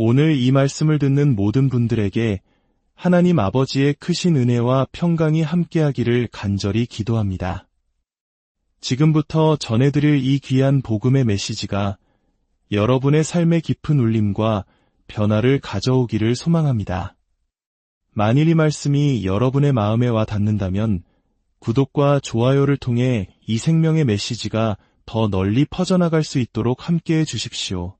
오늘 이 말씀을 듣는 모든 분들에게 하나님 아버지의 크신 은혜와 평강이 함께하기를 간절히 기도합니다. 지금부터 전해드릴 이 귀한 복음의 메시지가 여러분의 삶의 깊은 울림과 변화를 가져오기를 소망합니다. 만일 이 말씀이 여러분의 마음에 와 닿는다면 구독과 좋아요를 통해 이 생명의 메시지가 더 널리 퍼져나갈 수 있도록 함께해 주십시오.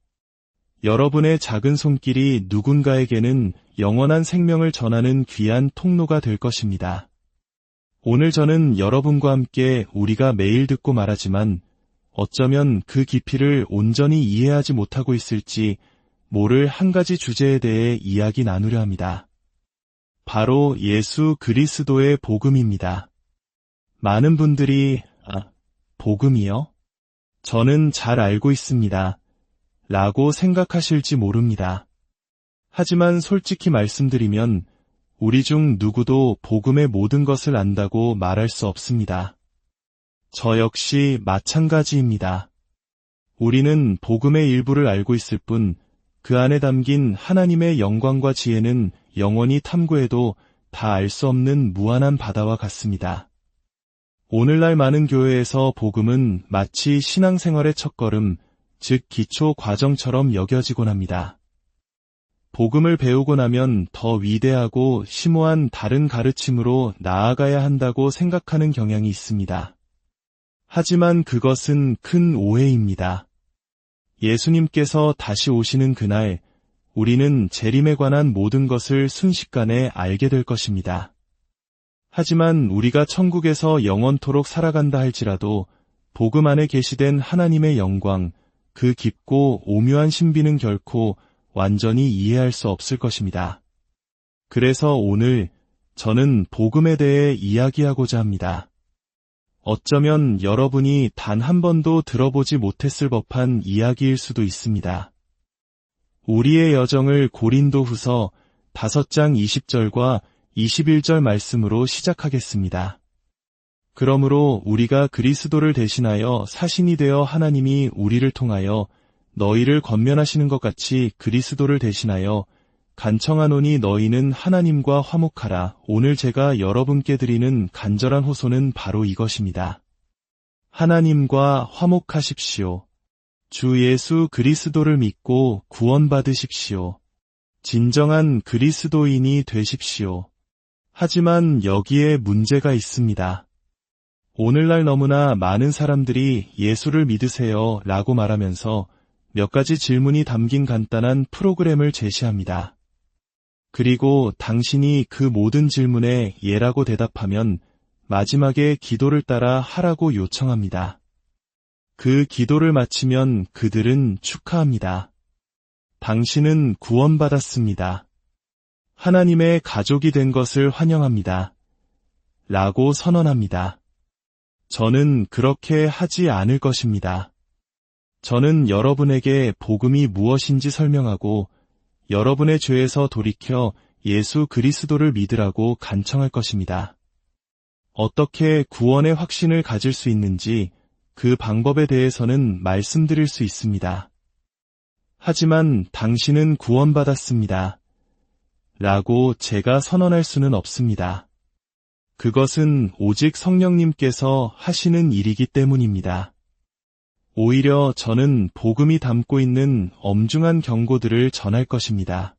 여러분의 작은 손길이 누군가에게는 영원한 생명을 전하는 귀한 통로가 될 것입니다. 오늘 저는 여러분과 함께 우리가 매일 듣고 말하지만 어쩌면 그 깊이를 온전히 이해하지 못하고 있을지 모를 한 가지 주제에 대해 이야기 나누려 합니다. 바로 예수 그리스도의 복음입니다. 많은 분들이, 아, 복음이요? 저는 잘 알고 있습니다. 라고 생각하실지 모릅니다. 하지만 솔직히 말씀드리면 우리 중 누구도 복음의 모든 것을 안다고 말할 수 없습니다. 저 역시 마찬가지입니다. 우리는 복음의 일부를 알고 있을 뿐 그 안에 담긴 하나님의 영광과 지혜는 영원히 탐구해도 다 알 수 없는 무한한 바다와 같습니다. 오늘날 많은 교회에서 복음은 마치 신앙생활의 첫걸음, 즉 기초 과정처럼 여겨지곤 합니다. 복음을 배우고 나면 더 위대하고 심오한 다른 가르침으로 나아가야 한다고 생각하는 경향이 있습니다. 하지만 그것은 큰 오해입니다. 예수님께서 다시 오시는 그날 우리는 재림에 관한 모든 것을 순식간에 알게 될 것입니다. 하지만 우리가 천국에서 영원토록 살아간다 할지라도 복음 안에 계시된 하나님의 영광, 그 깊고 오묘한 신비는 결코 완전히 이해할 수 없을 것입니다. 그래서 오늘 저는 복음에 대해 이야기하고자 합니다. 어쩌면 여러분이 단 한 번도 들어보지 못했을 법한 이야기일 수도 있습니다. 우리의 여정을 고린도 후서 5장 20절과 21절 말씀으로 시작하겠습니다. 그러므로 우리가 그리스도를 대신하여 사신이 되어 하나님이 우리를 통하여 너희를 건면하시는 것 같이 그리스도를 대신하여 간청하노니 너희는 하나님과 화목하라. 오늘 제가 여러분께 드리는 간절한 호소는 바로 이것입니다. 하나님과 화목하십시오. 주 예수 그리스도를 믿고 구원받으십시오. 진정한 그리스도인이 되십시오. 하지만 여기에 문제가 있습니다. 오늘날 너무나 많은 사람들이 예수를 믿으세요 라고 말하면서 몇 가지 질문이 담긴 간단한 프로그램을 제시합니다. 그리고 당신이 그 모든 질문에 예라고 대답하면 마지막에 기도를 따라 하라고 요청합니다. 그 기도를 마치면 그들은 축하합니다. 당신은 구원받았습니다. 하나님의 가족이 된 것을 환영합니다. 라고 선언합니다. 저는 그렇게 하지 않을 것입니다. 저는 여러분에게 복음이 무엇인지 설명하고 여러분의 죄에서 돌이켜 예수 그리스도를 믿으라고 간청할 것입니다. 어떻게 구원의 확신을 가질 수 있는지 그 방법에 대해서는 말씀드릴 수 있습니다. 하지만 당신은 구원받았습니다. 라고 제가 선언할 수는 없습니다. 그것은 오직 성령님께서 하시는 일이기 때문입니다. 오히려 저는 복음이 담고 있는 엄중한 경고들을 전할 것입니다.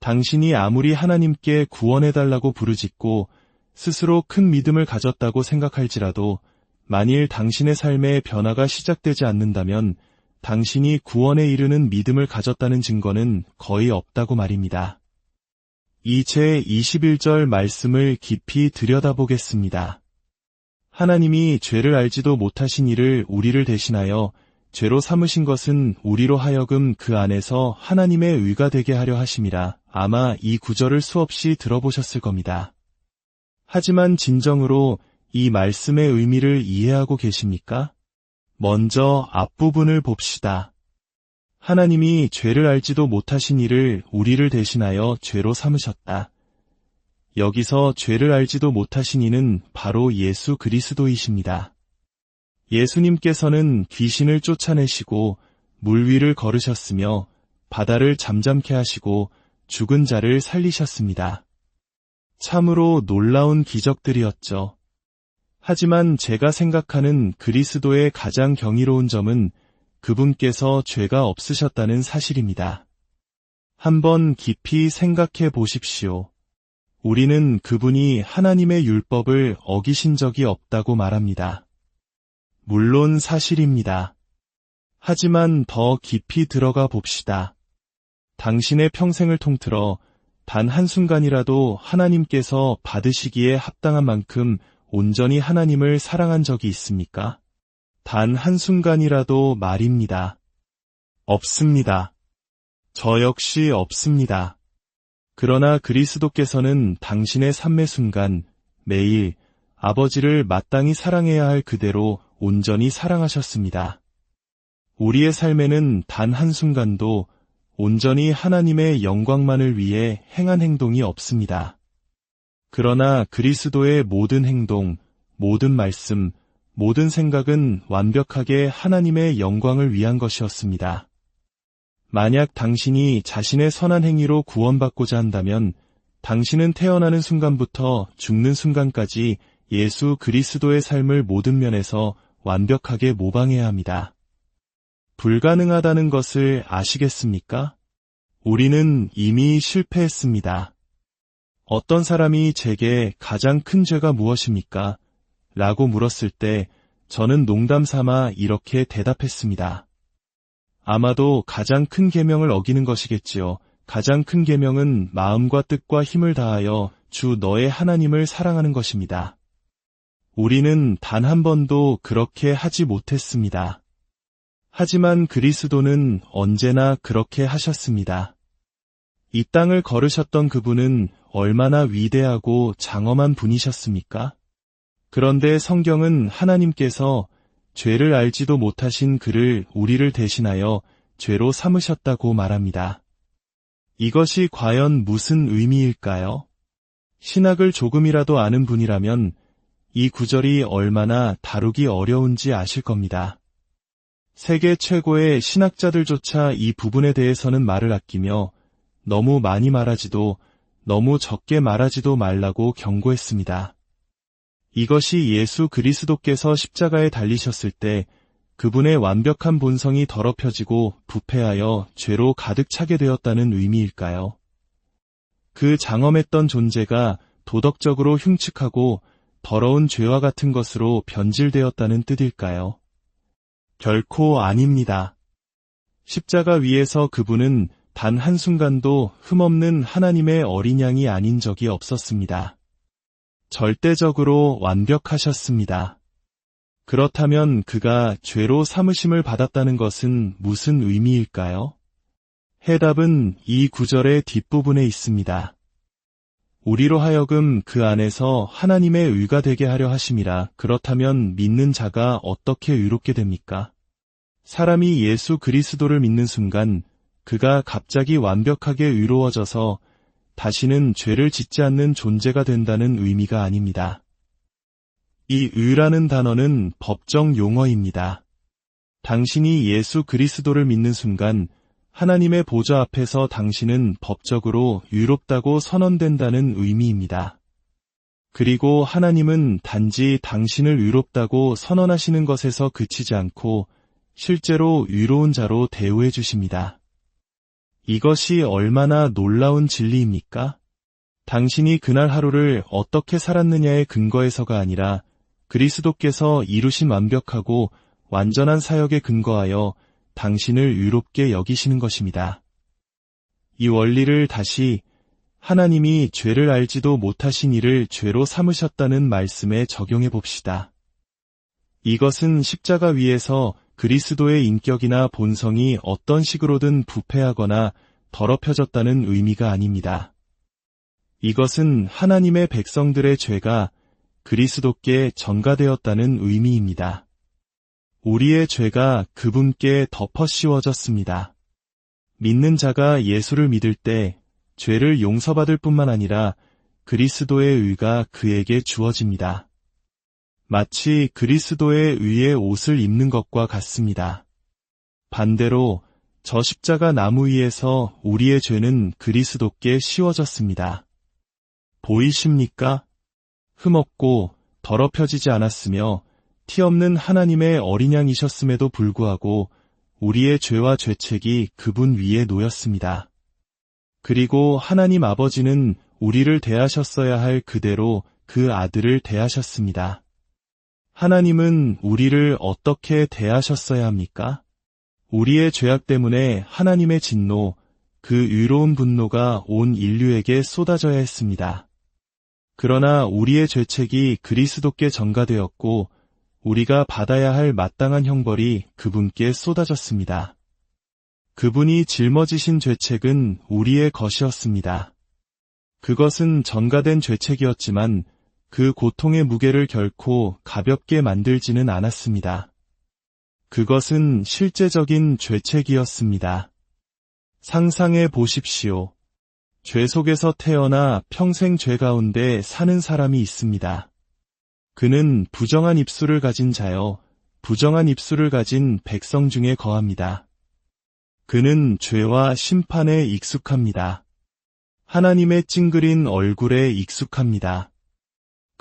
당신이 아무리 하나님께 구원해달라고 부르짖고 스스로 큰 믿음을 가졌다고 생각할지라도 만일 당신의 삶에 변화가 시작되지 않는다면 당신이 구원에 이르는 믿음을 가졌다는 증거는 거의 없다고 말입니다. 이제 21절 말씀을 깊이 들여다보겠습니다. 하나님이 죄를 알지도 못하신 이를 우리를 대신하여 죄로 삼으신 것은 우리로 하여금 그 안에서 하나님의 의가 되게 하려 하심이라 아마 이 구절을 수없이 들어보셨을 겁니다. 하지만 진정으로 이 말씀의 의미를 이해하고 계십니까? 먼저 앞부분을 봅시다. 하나님이 죄를 알지도 못하신 이를 우리를 대신하여 죄로 삼으셨다. 여기서 죄를 알지도 못하신 이는 바로 예수 그리스도이십니다. 예수님께서는 귀신을 쫓아내시고 물 위를 걸으셨으며 바다를 잠잠케 하시고 죽은 자를 살리셨습니다. 참으로 놀라운 기적들이었죠. 하지만 제가 생각하는 그리스도의 가장 경이로운 점은 그분께서 죄가 없으셨다는 사실입니다. 한번 깊이 생각해 보십시오. 우리는 그분이 하나님의 율법을 어기신 적이 없다고 말합니다. 물론 사실입니다. 하지만 더 깊이 들어가 봅시다. 당신의 평생을 통틀어 단 한순간이라도 하나님께서 받으시기에 합당한 만큼 온전히 하나님을 사랑한 적이 있습니까? 단 한순간이라도 말입니다. 없습니다. 저 역시 없습니다. 그러나 그리스도께서는 당신의 삶의 순간 매일 아버지를 마땅히 사랑해야 할 그대로 온전히 사랑하셨습니다. 우리의 삶에는 단 한순간도 온전히 하나님의 영광만을 위해 행한 행동이 없습니다. 그러나 그리스도의 모든 행동, 모든 말씀, 모든 생각은 완벽하게 하나님의 영광을 위한 것이었습니다. 만약 당신이 자신의 선한 행위로 구원받고자 한다면 당신은 태어나는 순간부터 죽는 순간까지 예수 그리스도의 삶을 모든 면에서 완벽하게 모방해야 합니다. 불가능하다는 것을 아시겠습니까? 우리는 이미 실패했습니다. 어떤 사람이 제게 가장 큰 죄가 무엇입니까? 라고 물었을 때 저는 농담 삼아 이렇게 대답했습니다. 아마도 가장 큰 계명을 어기는 것이겠지요. 가장 큰 계명은 마음과 뜻과 힘을 다하여 주 너의 하나님을 사랑하는 것입니다. 우리는 단 한 번도 그렇게 하지 못했습니다. 하지만 그리스도는 언제나 그렇게 하셨습니다. 이 땅을 걸으셨던 그분은 얼마나 위대하고 장엄한 분이셨습니까? 그런데 성경은 하나님께서 죄를 알지도 못하신 그를 우리를 대신하여 죄로 삼으셨다고 말합니다. 이것이 과연 무슨 의미일까요? 신학을 조금이라도 아는 분이라면 이 구절이 얼마나 다루기 어려운지 아실 겁니다. 세계 최고의 신학자들조차 이 부분에 대해서는 말을 아끼며 너무 많이 말하지도 너무 적게 말하지도 말라고 경고했습니다. 이것이 예수 그리스도께서 십자가에 달리셨을 때 그분의 완벽한 본성이 더럽혀지고 부패하여 죄로 가득 차게 되었다는 의미일까요? 그 장엄했던 존재가 도덕적으로 흉측하고 더러운 죄와 같은 것으로 변질되었다는 뜻일까요? 결코 아닙니다. 십자가 위에서 그분은 단 한순간도 흠없는 하나님의 어린 양이 아닌 적이 없었습니다. 절대적으로 완벽하셨습니다. 그렇다면 그가 죄로 삼으심을 받았다는 것은 무슨 의미일까요? 해답은 이 구절의 뒷부분에 있습니다. 우리로 하여금 그 안에서 하나님의 의가 되게 하려 하심이라 그렇다면 믿는 자가 어떻게 의롭게 됩니까? 사람이 예수 그리스도를 믿는 순간 그가 갑자기 완벽하게 의로워져서 다시는 죄를 짓지 않는 존재가 된다는 의미가 아닙니다. 이 의라는 단어는 법정 용어입니다. 당신이 예수 그리스도를 믿는 순간 하나님의 보좌 앞에서 당신은 법적으로 유롭다고 선언된다는 의미입니다. 그리고 하나님은 단지 당신을 유롭다고 선언하시는 것에서 그치지 않고 실제로 유로운 자로 대우해 주십니다. 이것이 얼마나 놀라운 진리입니까? 당신이 그날 하루를 어떻게 살았느냐의 근거에서가 아니라 그리스도께서 이루신 완벽하고 완전한 사역에 근거하여 당신을 유롭게 여기시는 것입니다. 이 원리를 다시 하나님이 죄를 알지도 못하신 이를 죄로 삼으셨다는 말씀에 적용해 봅시다. 이것은 십자가 위에서 그리스도의 인격이나 본성이 어떤 식으로든 부패하거나 더럽혀졌다는 의미가 아닙니다. 이것은 하나님의 백성들의 죄가 그리스도께 전가되었다는 의미입니다. 우리의 죄가 그분께 덮어 씌워졌습니다. 믿는 자가 예수를 믿을 때 죄를 용서받을 뿐만 아니라 그리스도의 의가 그에게 주어집니다. 마치 그리스도의 의의 옷을 입는 것과 같습니다. 반대로 저 십자가 나무 위에서 우리의 죄는 그리스도께 씌워졌습니다. 보이십니까? 흠없고 더럽혀지지 않았으며 티 없는 하나님의 어린 양이셨음에도 불구하고 우리의 죄와 죄책이 그분 위에 놓였습니다. 그리고 하나님 아버지는 우리를 대하셨어야 할 그대로 그 아들을 대하셨습니다. 하나님은 우리를 어떻게 대하셨어야 합니까? 우리의 죄악 때문에 하나님의 진노, 그 의로운 분노가 온 인류에게 쏟아져야 했습니다. 그러나 우리의 죄책이 그리스도께 전가되었고 우리가 받아야 할 마땅한 형벌이 그분께 쏟아졌습니다. 그분이 짊어지신 죄책은 우리의 것이었습니다. 그것은 전가된 죄책이었지만 그 고통의 무게를 결코 가볍게 만들지는 않았습니다. 그것은 실제적인 죄책이었습니다. 상상해 보십시오. 죄 속에서 태어나 평생 죄 가운데 사는 사람이 있습니다. 그는 부정한 입술을 가진 자여 부정한 입술을 가진 백성 중에 거합니다. 그는 죄와 심판에 익숙합니다. 하나님의 찡그린 얼굴에 익숙합니다.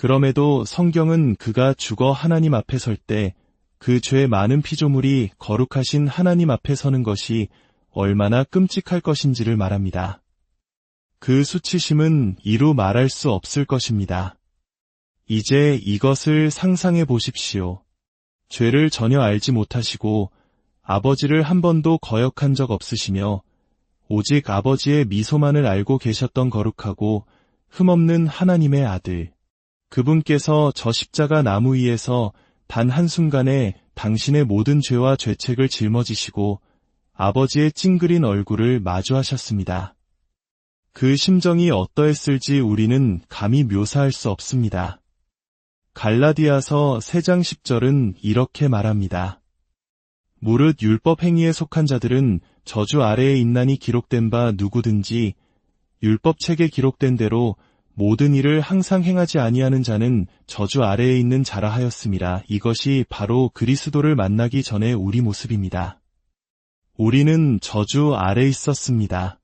그럼에도 성경은 그가 죽어 하나님 앞에 설 때 그 죄 많은 피조물이 거룩하신 하나님 앞에 서는 것이 얼마나 끔찍할 것인지를 말합니다. 그 수치심은 이루 말할 수 없을 것입니다. 이제 이것을 상상해 보십시오. 죄를 전혀 알지 못하시고 아버지를 한 번도 거역한 적 없으시며 오직 아버지의 미소만을 알고 계셨던 거룩하고 흠없는 하나님의 아들. 그분께서 저 십자가 나무 위에서 단 한순간에 당신의 모든 죄와 죄책을 짊어지시고 아버지의 찡그린 얼굴을 마주하셨습니다. 그 심정이 어떠했을지 우리는 감히 묘사할 수 없습니다. 갈라디아서 3장 10절은 이렇게 말합니다. 무릇 율법 행위에 속한 자들은 저주 아래에 있나니 기록된 바 누구든지 율법 책에 기록된 대로 모든 일을 항상 행하지 아니하는 자는 저주 아래에 있는 자라 하였음이라 이것이 바로 그리스도를 만나기 전에 우리 모습입니다. 우리는 저주 아래 있었습니다.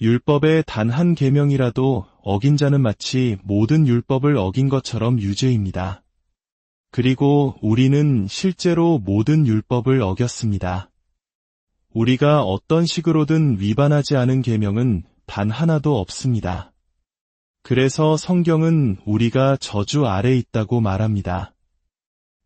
율법의 단 한 계명이라도 어긴 자는 마치 모든 율법을 어긴 것처럼 유죄입니다. 그리고 우리는 실제로 모든 율법을 어겼습니다. 우리가 어떤 식으로든 위반하지 않은 계명은 단 하나도 없습니다. 그래서 성경은 우리가 저주 아래 있다고 말합니다.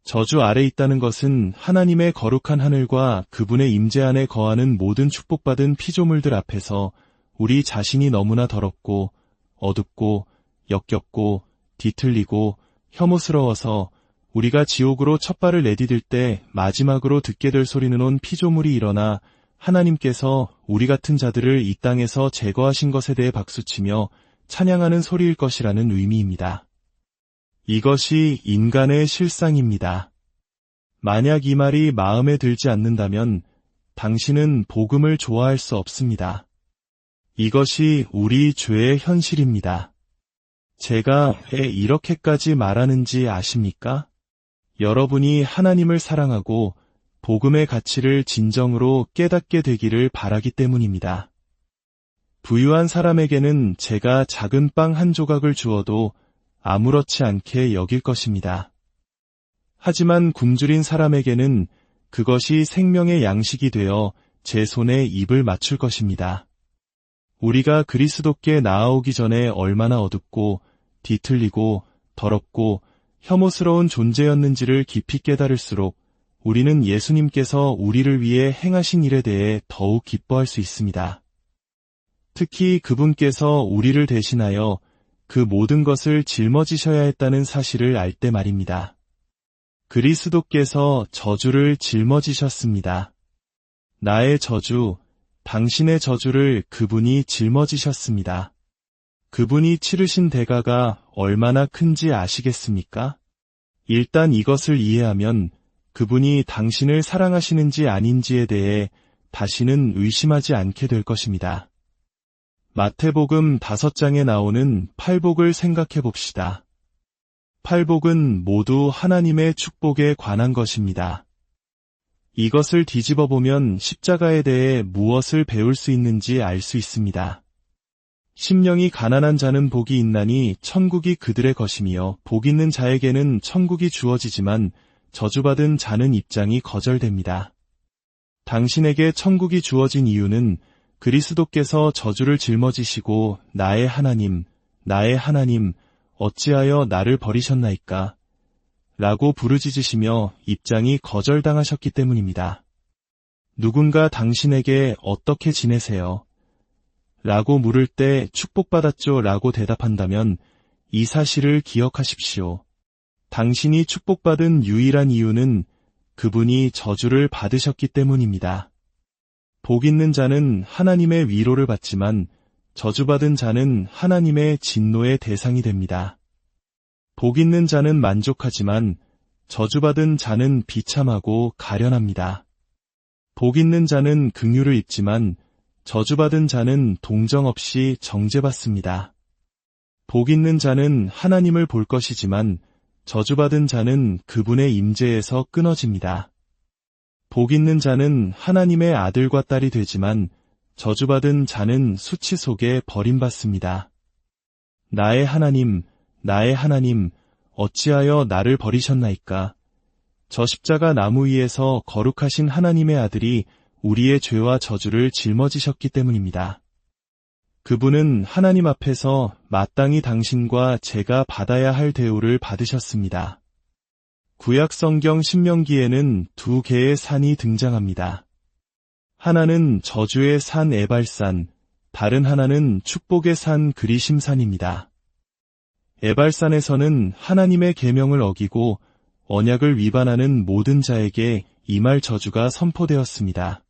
저주 아래 있다는 것은 하나님의 거룩한 하늘과 그분의 임재 안에 거하는 모든 축복받은 피조물들 앞에서 우리 자신이 너무나 더럽고 어둡고 역겹고 뒤틀리고 혐오스러워서 우리가 지옥으로 첫 발을 내디딜 때 마지막으로 듣게 될 소리는 온 피조물이 일어나 하나님께서 우리 같은 자들을 이 땅에서 제거하신 것에 대해 박수치며 찬양하는 소리일 것이라는 의미입니다. 이것이 인간의 실상입니다. 만약 이 말이 마음에 들지 않는다면 당신은 복음을 좋아할 수 없습니다. 이것이 우리 죄의 현실입니다. 제가 왜 이렇게까지 말하는지 아십니까? 여러분이 하나님을 사랑하고 복음의 가치를 진정으로 깨닫게 되기를 바라기 때문입니다. 부유한 사람에게는 제가 작은 빵 한 조각을 주어도 아무렇지 않게 여길 것입니다. 하지만 굶주린 사람에게는 그것이 생명의 양식이 되어 제 손에 입을 맞출 것입니다. 우리가 그리스도께 나아오기 전에 얼마나 어둡고 뒤틀리고 더럽고 혐오스러운 존재였는지를 깊이 깨달을수록 우리는 예수님께서 우리를 위해 행하신 일에 대해 더욱 기뻐할 수 있습니다. 특히 그분께서 우리를 대신하여 그 모든 것을 짊어지셔야 했다는 사실을 알 때 말입니다. 그리스도께서 저주를 짊어지셨습니다. 나의 저주, 당신의 저주를 그분이 짊어지셨습니다. 그분이 치르신 대가가 얼마나 큰지 아시겠습니까? 일단 이것을 이해하면 그분이 당신을 사랑하시는지 아닌지에 대해 다시는 의심하지 않게 될 것입니다. 마태복음 다섯 장에 나오는 팔복을 생각해 봅시다. 팔복은 모두 하나님의 축복에 관한 것입니다. 이것을 뒤집어 보면 십자가에 대해 무엇을 배울 수 있는지 알 수 있습니다. 심령이 가난한 자는 복이 있나니 천국이 그들의 것이며 복 있는 자에게는 천국이 주어지지만 저주받은 자는 입장이 거절됩니다. 당신에게 천국이 주어진 이유는 그리스도께서 저주를 짊어지시고 나의 하나님, 나의 하나님, 어찌하여 나를 버리셨나이까? 라고 부르짖으시며 입장이 거절당하셨기 때문입니다. 누군가 당신에게 어떻게 지내세요? 라고 물을 때 축복받았죠 라고 대답한다면 이 사실을 기억하십시오. 당신이 축복받은 유일한 이유는 그분이 저주를 받으셨기 때문입니다. 복 있는 자는 하나님의 위로를 받지만 저주받은 자는 하나님의 진노의 대상이 됩니다. 복 있는 자는 만족하지만 저주받은 자는 비참하고 가련합니다. 복 있는 자는 긍휼을 입지만 저주받은 자는 동정 없이 정죄받습니다. 복 있는 자는 하나님을 볼 것이지만 저주받은 자는 그분의 임재에서 끊어집니다. 복 있는 자는 하나님의 아들과 딸이 되지만 저주받은 자는 수치 속에 버림받습니다. 나의 하나님, 나의 하나님, 어찌하여 나를 버리셨나이까? 저 십자가 나무 위에서 거룩하신 하나님의 아들이 우리의 죄와 저주를 짊어지셨기 때문입니다. 그분은 하나님 앞에서 마땅히 당신과 제가 받아야 할 대우를 받으셨습니다. 구약 성경 신명기에는 두 개의 산이 등장합니다. 하나는 저주의 산 에발산, 다른 하나는 축복의 산 그리심산입니다. 에발산에서는 하나님의 계명을 어기고 언약을 위반하는 모든 자에게 이말 저주가 선포되었습니다.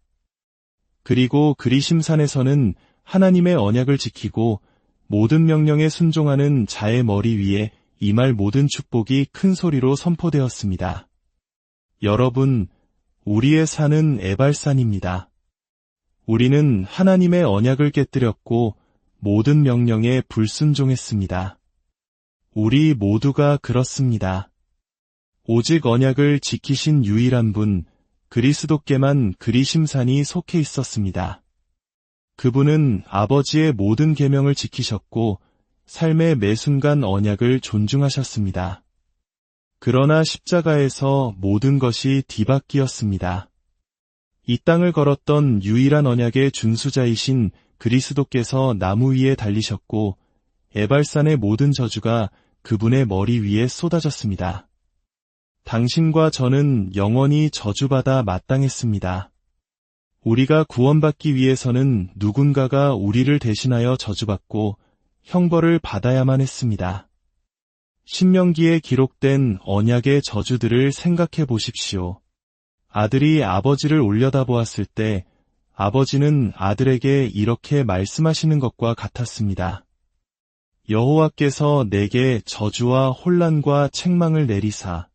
그리고 그리심산에서는 하나님의 언약을 지키고 모든 명령에 순종하는 자의 머리 위에 이 말 모든 축복이 큰 소리로 선포되었습니다. 여러분, 우리의 산은 에발산입니다. 우리는 하나님의 언약을 깨뜨렸고 모든 명령에 불순종했습니다. 우리 모두가 그렇습니다. 오직 언약을 지키신 유일한 분, 그리스도께만 그리심산이 속해 있었습니다. 그분은 아버지의 모든 계명을 지키셨고 삶의 매 순간 언약을 존중하셨습니다. 그러나 십자가에서 모든 것이 뒤바뀌었습니다. 이 땅을 걸었던 유일한 언약의 준수자이신 그리스도께서 나무 위에 달리셨고 에발산의 모든 저주가 그분의 머리 위에 쏟아졌습니다. 당신과 저는 영원히 저주받아 마땅했습니다. 우리가 구원받기 위해서는 누군가가 우리를 대신하여 저주받고 형벌을 받아야만 했습니다. 신명기에 기록된 언약의 저주들을 생각해 보십시오. 아들이 아버지를 올려다보았을 때 아버지는 아들에게 이렇게 말씀하시는 것과 같았습니다. 여호와께서 내게 저주와 혼란과 책망을 내리사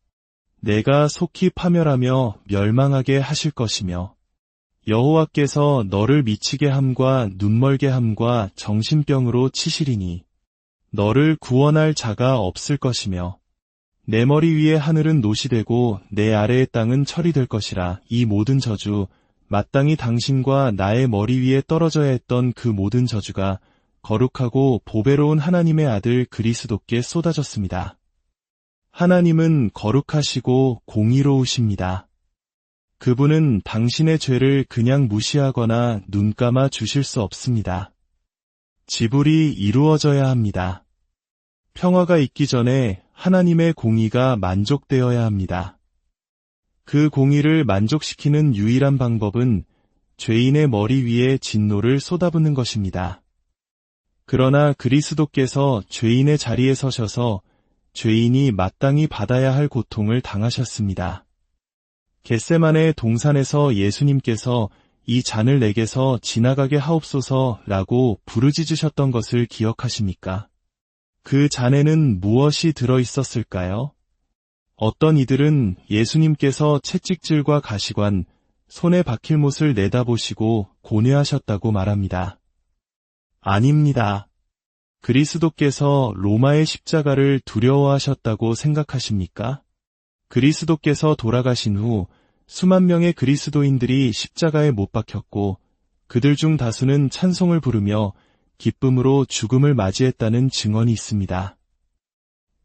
내가 속히 파멸하며 멸망하게 하실 것이며 여호와께서 너를 미치게 함과 눈멀게 함과 정신병으로 치시리니 너를 구원할 자가 없을 것이며 내 머리 위에 하늘은 노시 되고 내 아래의 땅은 철이 될 것이라 이 모든 저주 마땅히 당신과 나의 머리 위에 떨어져야 했던 그 모든 저주가 거룩하고 보배로운 하나님의 아들 그리스도께 쏟아졌습니다. 하나님은 거룩하시고 공의로우십니다. 그분은 당신의 죄를 그냥 무시하거나 눈감아 주실 수 없습니다. 지불이 이루어져야 합니다. 평화가 있기 전에 하나님의 공의가 만족되어야 합니다. 그 공의를 만족시키는 유일한 방법은 죄인의 머리 위에 진노를 쏟아붓는 것입니다. 그러나 그리스도께서 죄인의 자리에 서셔서 죄인이 마땅히 받아야 할 고통을 당하셨습니다. 겟세만의 동산에서 예수님께서 이 잔을 내게서 지나가게 하옵소서라고 부르짖으셨던 것을 기억하십니까? 그 잔에는 무엇이 들어 있었을까요? 어떤 이들은 예수님께서 채찍질과 가시관, 손에 박힐 못을 내다보시고 고뇌하셨다고 말합니다. 아닙니다. 그리스도께서 로마의 십자가를 두려워하셨다고 생각하십니까? 그리스도께서 돌아가신 후 수만 명의 그리스도인들이 십자가에 못 박혔고 그들 중 다수는 찬송을 부르며 기쁨으로 죽음을 맞이했다는 증언이 있습니다.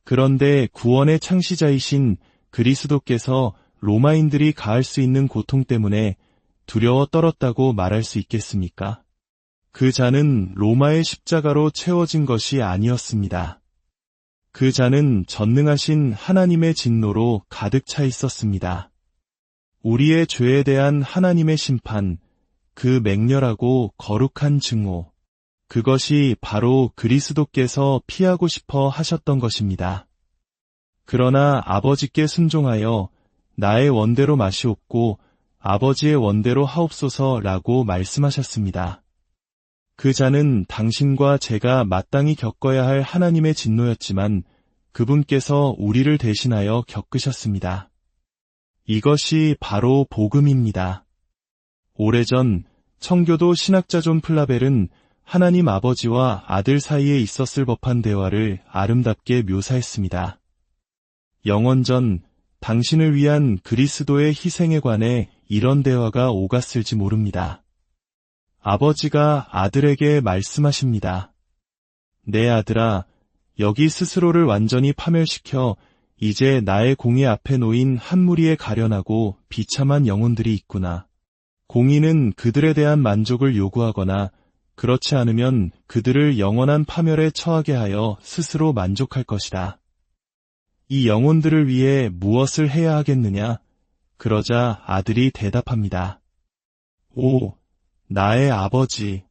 그런데 구원의 창시자이신 그리스도께서 로마인들이 가할 수 있는 고통 때문에 두려워 떨었다고 말할 수 있겠습니까? 그 잔은 로마의 십자가로 채워진 것이 아니었습니다. 그 잔은 전능하신 하나님의 진노로 가득 차 있었습니다. 우리의 죄에 대한 하나님의 심판, 그 맹렬하고 거룩한 증오, 그것이 바로 그리스도께서 피하고 싶어 하셨던 것입니다. 그러나 아버지께 순종하여 나의 원대로 마시옵고 아버지의 원대로 하옵소서라고 말씀하셨습니다. 그 잔은 당신과 제가 마땅히 겪어야 할 하나님의 진노였지만 그분께서 우리를 대신하여 겪으셨습니다. 이것이 바로 복음입니다. 오래전 청교도 신학자 존 플라벨은 하나님 아버지와 아들 사이에 있었을 법한 대화를 아름답게 묘사했습니다. 영원전 당신을 위한 그리스도의 희생에 관해 이런 대화가 오갔을지 모릅니다. 아버지가 아들에게 말씀하십니다. 내 아들아, 여기 스스로를 완전히 파멸시켜 이제 나의 공의 앞에 놓인 한 무리에 가련하고 비참한 영혼들이 있구나. 공의는 그들에 대한 만족을 요구하거나 그렇지 않으면 그들을 영원한 파멸에 처하게 하여 스스로 만족할 것이다. 이 영혼들을 위해 무엇을 해야 하겠느냐? 그러자 아들이 대답합니다. 오, 나의 아버지.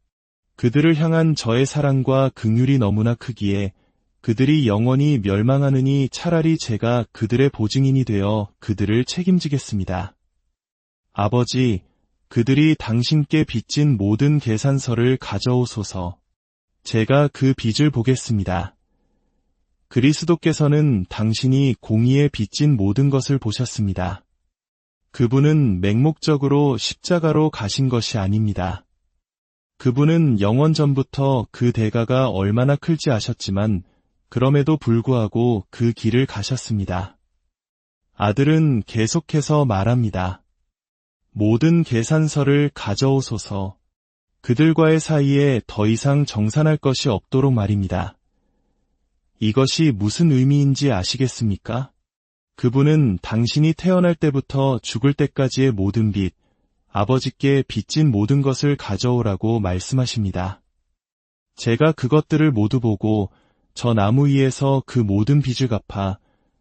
그들을 향한 저의 사랑과 긍휼이 너무나 크기에 그들이 영원히 멸망하느니 차라리 제가 그들의 보증인이 되어 그들을 책임지겠습니다. 아버지, 그들이 당신께 빚진 모든 계산서를 가져오소서. 제가 그 빚을 보겠습니다. 그리스도께서는 당신이 공의에 빚진 모든 것을 보셨습니다. 그분은 맹목적으로 십자가로 가신 것이 아닙니다. 그분은 영원 전부터 그 대가가 얼마나 클지 아셨지만 그럼에도 불구하고 그 길을 가셨습니다. 아들은 계속해서 말합니다. 모든 계산서를 가져오소서. 그들과의 사이에 더 이상 정산할 것이 없도록 말입니다. 이것이 무슨 의미인지 아시겠습니까? 그분은 당신이 태어날 때부터 죽을 때까지의 모든 빚, 아버지께 빚진 모든 것을 가져오라고 말씀하십니다. 제가 그것들을 모두 보고 저 나무 위에서 그 모든 빚을 갚아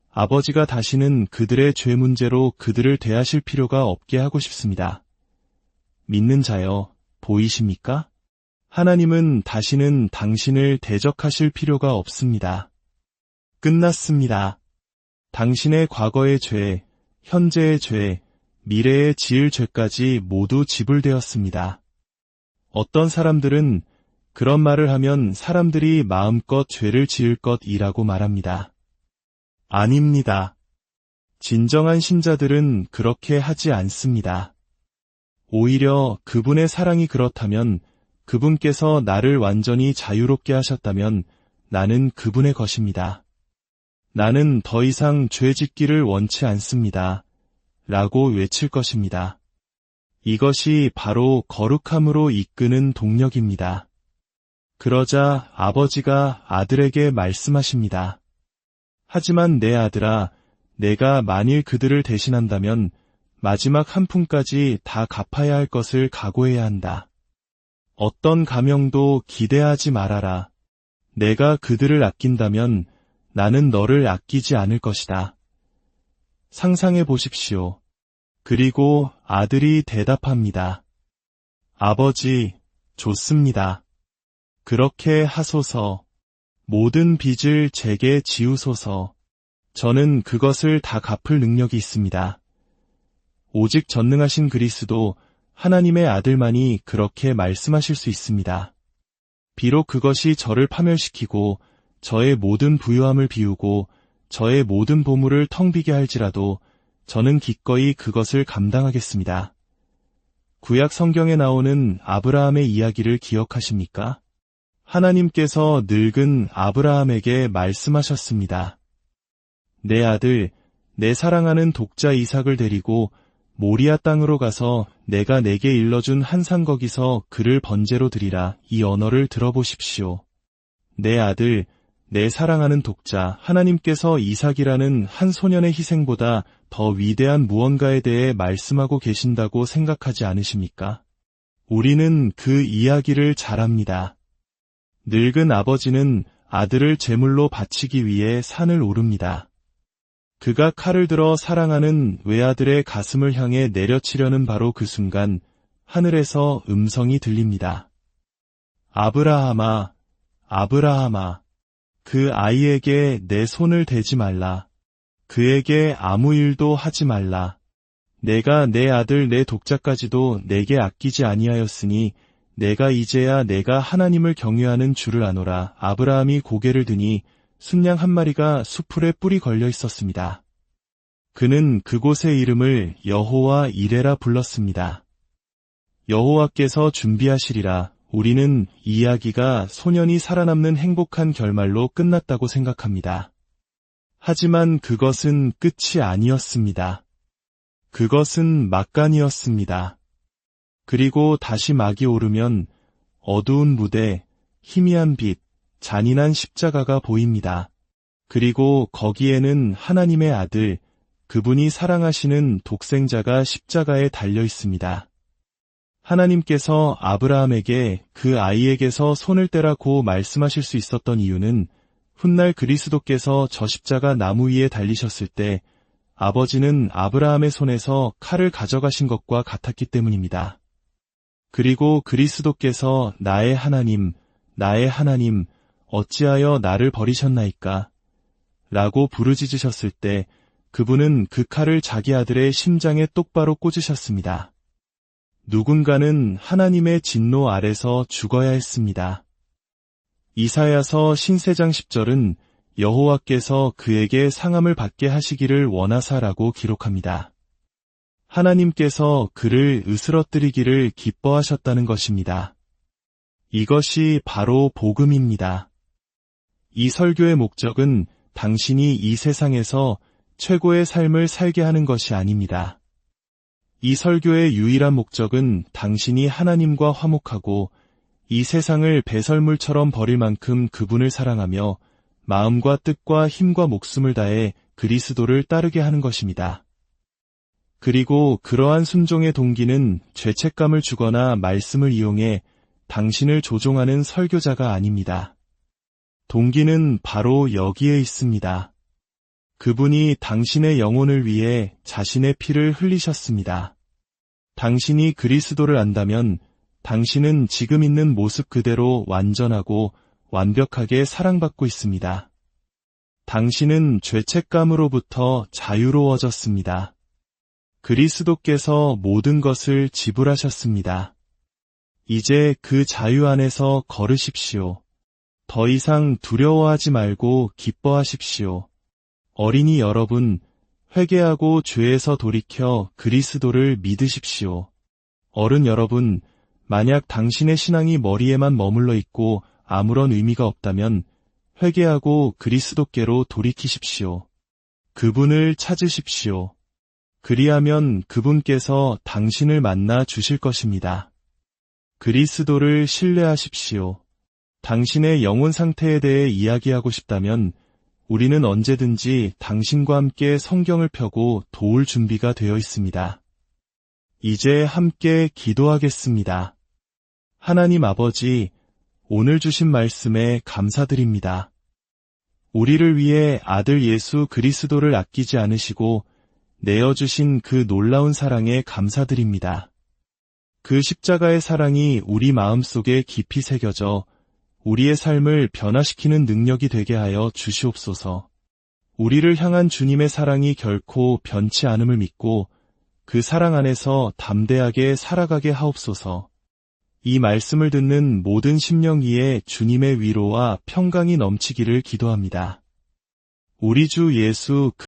아버지가 다시는 그들의 죄 문제로 그들을 대하실 필요가 없게 하고 싶습니다. 믿는 자여, 보이십니까? 하나님은 다시는 당신을 대적하실 필요가 없습니다. 끝났습니다. 당신의 과거의 죄, 현재의 죄, 미래의 지을 죄까지 모두 지불되었습니다. 어떤 사람들은 그런 말을 하면 사람들이 마음껏 죄를 지을 것이라고 말합니다. 아닙니다. 진정한 신자들은 그렇게 하지 않습니다. 오히려 그분의 사랑이 그렇다면 그분께서 나를 완전히 자유롭게 하셨다면 나는 그분의 것입니다. 나는 더 이상 죄 짓기를 원치 않습니다. 라고 외칠 것입니다. 이것이 바로 거룩함으로 이끄는 동력입니다. 그러자 아버지가 아들에게 말씀하십니다. 하지만 내 아들아, 내가 만일 그들을 대신한다면 마지막 한 푼까지 다 갚아야 할 것을 각오해야 한다. 어떤 가명도 기대하지 말아라. 내가 그들을 아낀다면 나는 너를 아끼지 않을 것이다. 상상해 보십시오. 그리고 아들이 대답합니다. 아버지, 좋습니다. 그렇게 하소서. 모든 빚을 제게 지우소서. 저는 그것을 다 갚을 능력이 있습니다. 오직 전능하신 그리스도 하나님의 아들만이 그렇게 말씀하실 수 있습니다. 비록 그것이 저를 파멸시키고 저의 모든 부유함을 비우고 저의 모든 보물을 텅 비게 할지라도 저는 기꺼이 그것을 감당하겠습니다. 구약 성경에 나오는 아브라함의 이야기를 기억하십니까? 하나님께서 늙은 아브라함에게 말씀하셨습니다. 내 아들, 내 사랑하는 독자 이삭을 데리고 모리아 땅으로 가서 내가 내게 일러준 한산 거기서 그를 번제로 드리라 이 언어를 들어보십시오. 내 아들, 내 사랑하는 독자, 하나님께서 이삭이라는 한 소년의 희생보다 더 위대한 무언가에 대해 말씀하고 계신다고 생각하지 않으십니까? 우리는 그 이야기를 잘 압니다. 늙은 아버지는 아들을 제물로 바치기 위해 산을 오릅니다. 그가 칼을 들어 사랑하는 외아들의 가슴을 향해 내려치려는 바로 그 순간 하늘에서 음성이 들립니다. 아브라함아, 아브라함아, 그 아이에게 내 손을 대지 말라. 그에게 아무 일도 하지 말라. 내가 내 아들 내 독자까지도 내게 아끼지 아니하였으니 내가 이제야 내가 하나님을 경외하는 줄을 아노라. 아브라함이 고개를 드니 순양 한 마리가 수풀에 뿔이 걸려 있었습니다. 그는 그곳의 이름을 여호와 이레라 불렀습니다. 여호와께서 준비하시리라. 우리는 이 이야기가 소년이 살아남는 행복한 결말로 끝났다고 생각합니다. 하지만 그것은 끝이 아니었습니다. 그것은 막간이었습니다. 그리고 다시 막이 오르면 어두운 무대, 희미한 빛, 잔인한 십자가가 보입니다. 그리고 거기에는 하나님의 아들, 그분이 사랑하시는 독생자가 십자가에 달려 있습니다. 하나님께서 아브라함에게 그 아이에게서 손을 떼라고 말씀하실 수 있었던 이유는 훗날 그리스도께서 저 십자가 나무 위에 달리셨을 때 아버지는 아브라함의 손에서 칼을 가져가신 것과 같았기 때문입니다. 그리고 그리스도께서 나의 하나님, 나의 하나님, 어찌하여 나를 버리셨나이까? 라고 부르짖으셨을 때 그분은 그 칼을 자기 아들의 심장에 똑바로 꽂으셨습니다. 누군가는 하나님의 진노 아래서 죽어야 했습니다. 이사야서 신세장 10절은 여호와께서 그에게 상함을 받게 하시기를 원하사라고 기록합니다. 하나님께서 그를 으스러뜨리기를 기뻐하셨다는 것입니다. 이것이 바로 복음입니다. 이 설교의 목적은 당신이 이 세상에서 최고의 삶을 살게 하는 것이 아닙니다. 이 설교의 유일한 목적은 당신이 하나님과 화목하고 이 세상을 배설물처럼 버릴 만큼 그분을 사랑하며 마음과 뜻과 힘과 목숨을 다해 그리스도를 따르게 하는 것입니다. 그리고 그러한 순종의 동기는 죄책감을 주거나 말씀을 이용해 당신을 조종하는 설교자가 아닙니다. 동기는 바로 여기에 있습니다. 그분이 당신의 영혼을 위해 자신의 피를 흘리셨습니다. 당신이 그리스도를 안다면 당신은 지금 있는 모습 그대로 완전하고 완벽하게 사랑받고 있습니다. 당신은 죄책감으로부터 자유로워졌습니다. 그리스도께서 모든 것을 지불하셨습니다. 이제 그 자유 안에서 걸으십시오. 더 이상 두려워하지 말고 기뻐하십시오. 어린이 여러분, 회개하고 죄에서 돌이켜 그리스도를 믿으십시오. 어른 여러분, 만약 당신의 신앙이 머리에만 머물러 있고 아무런 의미가 없다면 회개하고 그리스도께로 돌이키십시오. 그분을 찾으십시오. 그리하면 그분께서 당신을 만나 주실 것입니다. 그리스도를 신뢰하십시오. 당신의 영혼 상태에 대해 이야기하고 싶다면 우리는 언제든지 당신과 함께 성경을 펴고 도울 준비가 되어 있습니다. 이제 함께 기도하겠습니다. 하나님 아버지, 오늘 주신 말씀에 감사드립니다. 우리를 위해 아들 예수 그리스도를 아끼지 않으시고 내어주신 그 놀라운 사랑에 감사드립니다. 그 십자가의 사랑이 우리 마음속에 깊이 새겨져 우리의 삶을 변화시키는 능력이 되게 하여 주시옵소서. 우리를 향한 주님의 사랑이 결코 변치 않음을 믿고 그 사랑 안에서 담대하게 살아가게 하옵소서. 이 말씀을 듣는 모든 심령 위에 주님의 위로와 평강이 넘치기를 기도합니다. 우리 주 예수